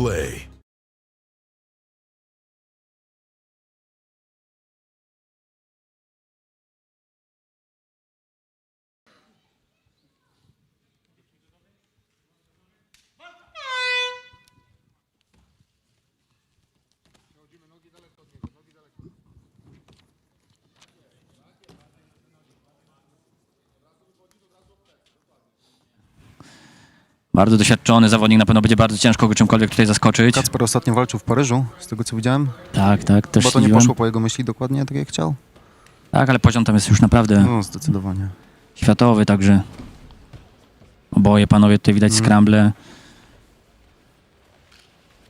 play. Bardzo doświadczony zawodnik, na pewno będzie bardzo ciężko go czymkolwiek tutaj zaskoczyć. Kacper ostatnio walczył w Paryżu, z tego co widziałem. Tak, tak, też Bo to nie śledziłem. poszło po jego myśli dokładnie tak jak chciał. Tak, ale poziom tam jest już naprawdę No, zdecydowanie. światowy, także oboje panowie tutaj widać Mm. skramble.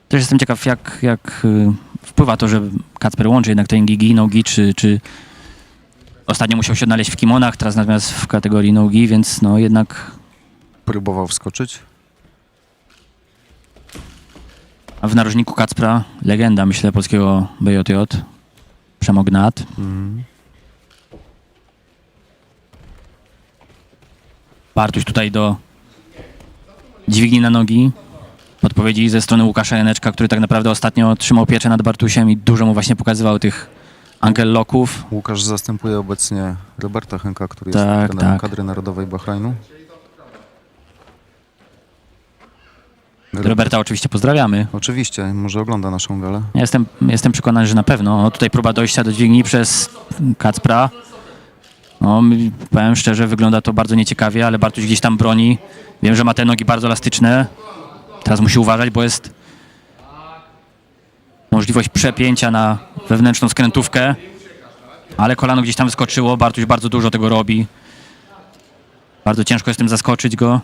Też jestem ciekaw, jak, jak y, wpływa to, że Kacper łączy jednak treningi gi, nogi, czy, czy ostatnio musiał się odnaleźć w kimonach, teraz natomiast w kategorii nogi, więc no jednak Próbował wskoczyć. A w narożniku Kacpra legenda, myślę, polskiego BJJ, Przemo Gnat. Mhm. Bartuś tutaj do dźwigni na nogi. Podpowiedzi ze strony Łukasza Janeczka, który tak naprawdę ostatnio trzymał pieczę nad Bartusiem i dużo mu właśnie pokazywał tych ankel locków. Łukasz zastępuje obecnie Roberta Henka, który jest Tak, trenerem tak. kadry narodowej Bahrajnu. Roberta oczywiście pozdrawiamy. Oczywiście, może ogląda naszą galę. Ja Jestem, jestem przekonany, że na pewno. O, tutaj próba dojścia do dźwigni przez Kacpra. No, powiem szczerze, wygląda to bardzo nieciekawie, ale Bartuś gdzieś tam broni. Wiem, że ma te nogi bardzo elastyczne. Teraz musi uważać, bo jest możliwość przepięcia na wewnętrzną skrętówkę. Ale kolano gdzieś tam wyskoczyło. Bartuś bardzo dużo tego robi. Bardzo ciężko jest tym zaskoczyć go.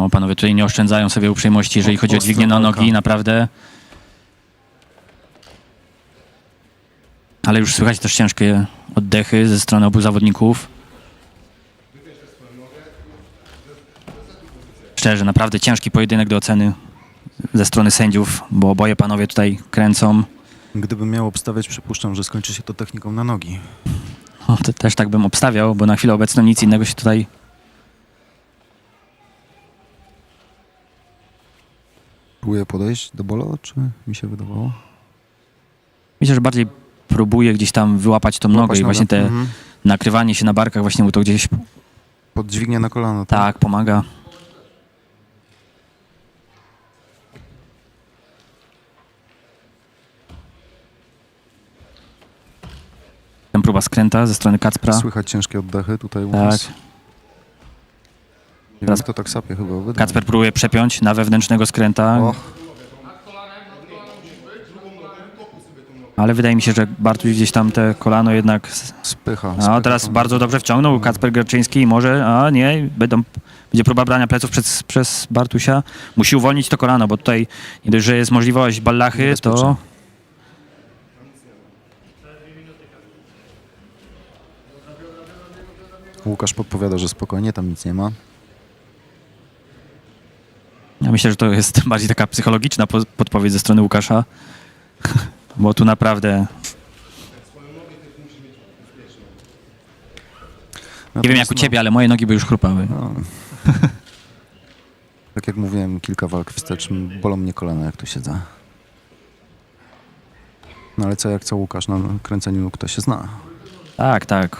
No, panowie tutaj nie oszczędzają sobie uprzejmości, jeżeli chodzi o dźwignię na nogi, naprawdę. Ale już słychać też ciężkie oddechy ze strony obu zawodników. Szczerze, naprawdę ciężki pojedynek do oceny ze strony sędziów, bo oboje panowie tutaj kręcą. Gdybym miał obstawiać, przypuszczam, że skończy się to techniką na nogi. O, to też tak bym obstawiał, bo na chwilę obecną nic innego się tutaj Próbuje podejść do bolo, czy mi się wydawało? Myślę, że bardziej próbuje gdzieś tam wyłapać tą nogę i nogę. właśnie te Mhm. nakrywanie się na barkach właśnie mu to gdzieś Pod dźwignię na kolano. tak pomaga. Tam próba skręta ze strony Kacpra. Słychać ciężkie oddechy tutaj u Tak. nas. Teraz- kto tak sapie chyba. Kacper próbuje przepiąć na wewnętrznego skręta, ale wydaje mi się, że Bartuś gdzieś tam te kolano jednak... s- spycha. A spycha teraz tą- bardzo dobrze wciągnął Kacper Gerczyński i może, a nie, będą, będzie próba brania pleców przez, przez Bartusia. Musi uwolnić to kolano, bo tutaj nie dość, że jest możliwość ballachy, to... Łukasz podpowiada, że spokojnie, tam nic nie ma. Ja myślę, że to jest bardziej taka psychologiczna po- podpowiedź ze strony Łukasza, bo tu naprawdę nie wiem jak u ciebie, ale moje nogi by już chrupały. No. tak jak mówiłem, kilka walk wstecz, bolą mnie kolana, jak tu siedzę. No ale co jak co Łukasz, na kręceniu nóg to się zna. Tak, tak.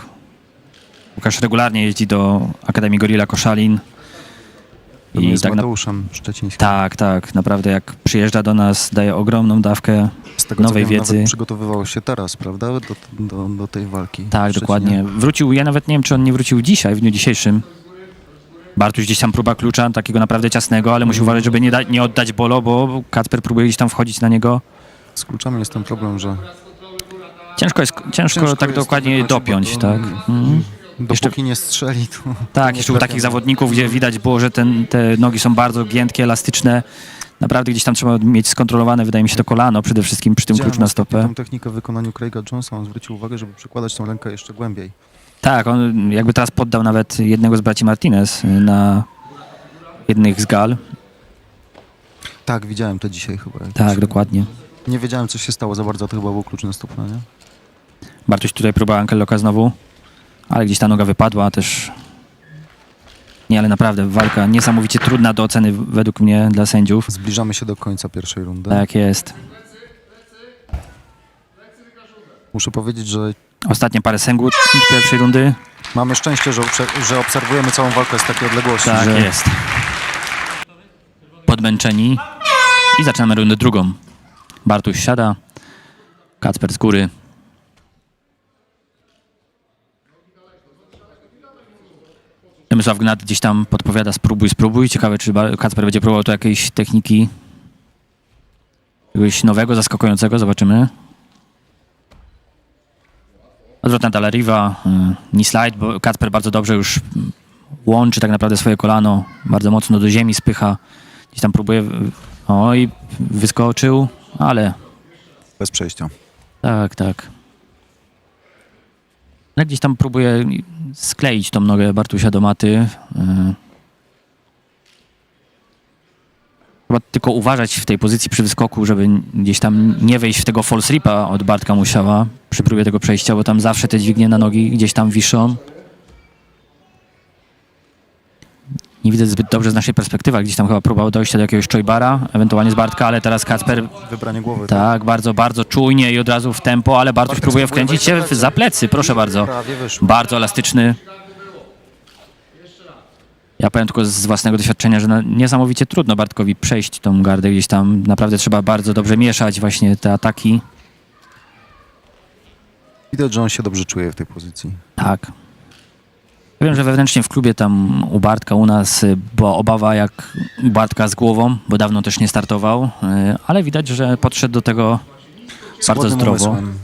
Łukasz regularnie jeździ do Akademii Gorilla Koszalin. I z tak, Mateuszem Szczecińskim. tak, tak, naprawdę jak przyjeżdża do nas, daje ogromną dawkę Z tego nowej co wiem, wiedzy. Nawet przygotowywał się teraz, prawda, do, do, do tej walki. Tak, dokładnie. Wrócił, ja nawet nie wiem, czy on nie wrócił dzisiaj, w dniu dzisiejszym. Bartuś gdzieś tam próba klucza, takiego naprawdę ciasnego, ale musi uważać, żeby nie, da, nie oddać bolo, bo Kacper próbuje gdzieś tam wchodzić na niego. Z kluczami jest ten problem, że Ciężko jest, ciężko, Ciężko tak jest dokładnie dopiąć, tak. Mhm. Dopóki Jeszcze- nie strzeli, to... Tak, jeszcze u takich zawodników, gdzie widać było, że ten, te nogi są bardzo giętkie, elastyczne. Naprawdę gdzieś tam trzeba mieć skontrolowane, wydaje mi się, to kolano przede wszystkim przy tym Widziałem kluczu na stopę. Tą technikę w wykonaniu Craiga Jonesa, on zwrócił uwagę, żeby przykładać tą rękę jeszcze głębiej. Tak, on jakby teraz poddał nawet jednego z braci Martinez y, na jednych z gal. Tak, widziałem to dzisiaj chyba. Tak, dokładnie. Nie wiedziałem, co się stało za bardzo, to chyba był klucz na stopę, nie? Bartuś tutaj próba Ankeloka znowu. Ale gdzieś ta noga wypadła też. Nie, ale naprawdę walka niesamowicie trudna do oceny według mnie dla sędziów. Zbliżamy się do końca pierwszej rundy. Tak jest. Muszę powiedzieć, że Ostatnie parę sekund pierwszej rundy. mamy szczęście, że, że obserwujemy całą walkę z takiej odległości, Tak że jest. Podmęczeni. I zaczynamy rundę drugą. Bartuś siada. Kacper z góry. Przemysław Gnat gdzieś tam podpowiada spróbuj, spróbuj. Ciekawe, czy Kacper będzie próbował tu jakiejś techniki czegoś nowego, zaskakującego. Zobaczymy. Odwrotna Dalariva, y, knee slide, bo Kacper bardzo dobrze już łączy tak naprawdę swoje kolano, bardzo mocno do ziemi spycha. Gdzieś tam próbuje, y, oj, wyskoczył, ale bez przejścia. tak, tak. Ale gdzieś tam próbuje skleić tą nogę Bartusia do maty. y. Chyba tylko uważać w tej pozycji przy wyskoku, żeby gdzieś tam nie wejść w tego false ripa od Bartka Musiała przy próbie tego przejścia, bo tam zawsze te dźwignie na nogi gdzieś tam wiszą. Nie widzę zbyt dobrze z naszej perspektywy, gdzieś tam chyba próbował dojścia do jakiegoś Chojbara, ewentualnie z Bartka, ale teraz Kacper Wybranie głowy. tak, bardzo, bardzo czujnie i od razu w tempo, ale Bartuś próbuje wkręcić się za w- za plecy, proszę bardzo. Bardzo elastyczny. Ja powiem tylko z własnego doświadczenia, że no, niesamowicie trudno Bartkowi przejść tą gardę gdzieś tam. Naprawdę trzeba bardzo dobrze mieszać właśnie te ataki. Widać, że on się dobrze czuje w tej pozycji. Tak. Ja wiem, że wewnętrznie w klubie tam u Bartka, u nas y, była obawa jak u Bartka z głową, bo dawno też nie startował, y, ale widać, że podszedł do tego bardzo zdrowo. umysłem.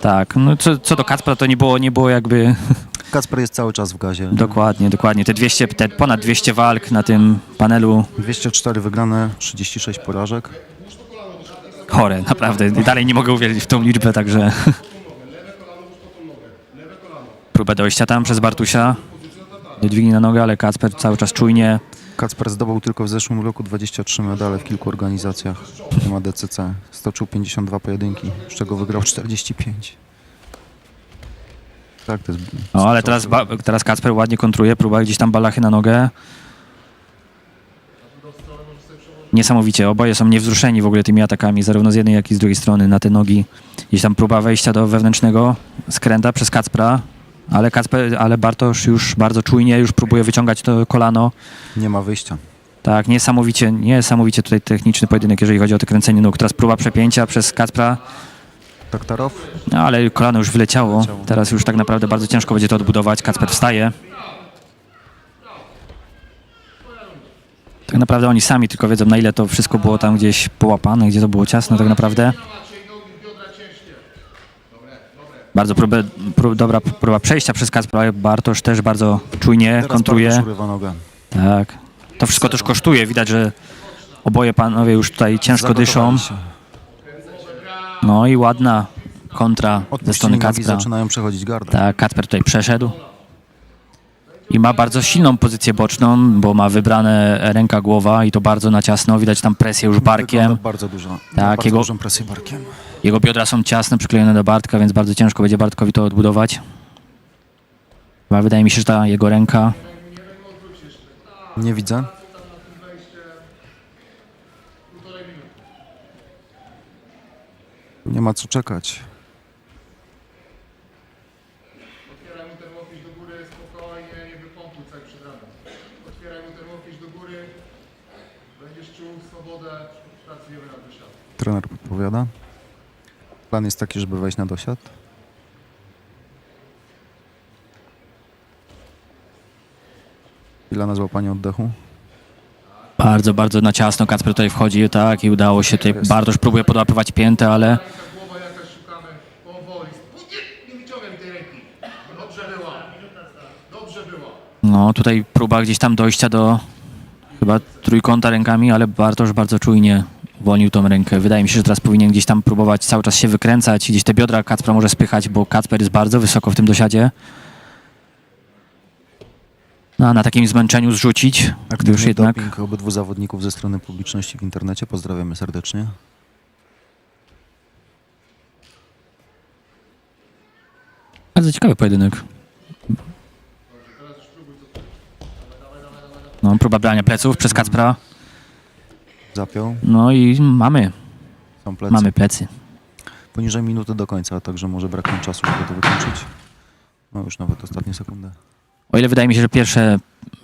Tak, no co, co do Kacpra to nie było, nie było jakby Kacper jest cały czas w gazie. Dokładnie, dokładnie. Te 200, te ponad 200 walk na tym panelu 204 wygrane, 36 porażek. chore, naprawdę. Dalej nie mogę uwierzyć w tą liczbę, także... Próba dojścia tam przez Bartusia. Do dźwigni na nogę, ale Kacper cały czas czujnie. Kacper zdobył tylko w zeszłym roku 23 medale w kilku organizacjach. Nie ma DCC. Stoczył 52 pojedynki, z czego wygrał 45. Tak, to jest... No, ale teraz, ba- teraz Kacper ładnie kontruje, próba gdzieś tam balachy na nogę. Niesamowicie, oboje są niewzruszeni w ogóle tymi atakami, zarówno z jednej, jak i z drugiej strony na te nogi. Gdzieś tam próba wejścia do wewnętrznego skręta przez Kacpra, ale Kacper, ale Bartosz już bardzo czujnie, już próbuje wyciągać to kolano. Nie ma wyjścia. Tak, niesamowicie, niesamowicie tutaj techniczny pojedynek, jeżeli chodzi o to kręcenie nóg. Teraz próba przepięcia przez Kacpra, Taktarow? no, ale kolano już wyleciało. Wyleciało. Teraz już tak naprawdę bardzo ciężko będzie to odbudować. Kacper wstaje. Tak naprawdę oni sami tylko wiedzą, na ile to wszystko było tam gdzieś połapane, gdzie to było ciasno tak naprawdę. Bardzo próbę, prób, dobra próba przejścia przez Kacpra, Bartosz też bardzo czujnie Teraz kontruje. Tak. To wszystko też kosztuje. Widać, że oboje panowie już tutaj ciężko dyszą. No i ładna kontra ze strony Kacpra. zaczynają przechodzić gardę. Tak, Kacper tutaj przeszedł. I ma bardzo silną pozycję boczną, bo ma wybrane ręka, głowa i to bardzo na ciasno. Widać tam presję już barkiem. Wygląda bardzo dużo. Tak, bardzo jego- dużą presję barkiem. Jego biodra są ciasne, przyklejone do Bartka, więc bardzo ciężko będzie Bartkowi to odbudować. Chyba wydaje mi się, że ta jego ręka Nie widzę. Nie ma co czekać. Otwieraj mu ten łokieć do góry, spokojnie, nie wypompuj cały przed ranem. Otwieraj mu ten łokieć do góry, będziesz czuł swobodę, pracujemy nad dosiadem. Trener podpowiada. Plan jest taki, żeby wejść na dosiad. Chwila na złapanie oddechu. bardzo, bardzo na ciasno Kacper tutaj wchodzi, tak, i udało się tutaj, Jest. Bartosz próbuje podłapywać piętę, ale Taka głowa jakaś szukamy, powoli. Nie, nie wyciągaj mi tej ręki. Dobrze była. Dobrze była. No, tutaj próba gdzieś tam dojścia do chyba trójkąta rękami, ale Bartosz bardzo czujnie uwolnił tą rękę. Wydaje mi się, że teraz powinien gdzieś tam próbować cały czas się wykręcać, gdzieś te biodra Kacpra może spychać, bo Kacper jest bardzo wysoko w tym dosiadzie. No, a na takim zmęczeniu zrzucić, Aktywny już jednak... doping obydwu zawodników ze strony publiczności w internecie. Pozdrawiamy serdecznie. Bardzo ciekawy pojedynek. No, próba brania pleców przez Kacpra. Zapiął, No i mamy, są plecy. mamy plecy. Poniżej minuty do końca, także może braknąć czasu, żeby to wykończyć. No już nawet ostatnie sekundy. O ile wydaje mi się, że pierwsze,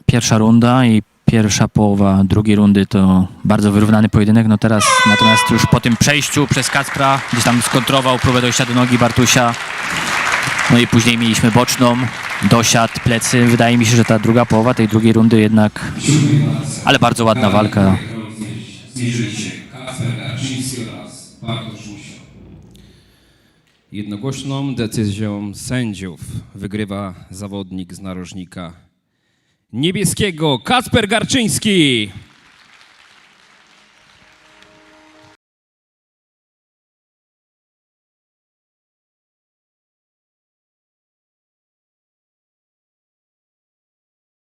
pierwsza runda i pierwsza połowa drugiej rundy to bardzo wyrównany pojedynek, no teraz natomiast już po tym przejściu przez Kacpra, gdzieś tam skontrował próbę dojścia do nogi Bartusia, no i później mieliśmy boczną, dosiad, plecy. Wydaje mi się, że ta druga połowa tej drugiej rundy jednak, ale bardzo ładna walka. Zniżyli się Kacper Garczyński oraz Bartosz Musio. Jednogłośną decyzją sędziów wygrywa zawodnik z narożnika niebieskiego Kacper Garczyński.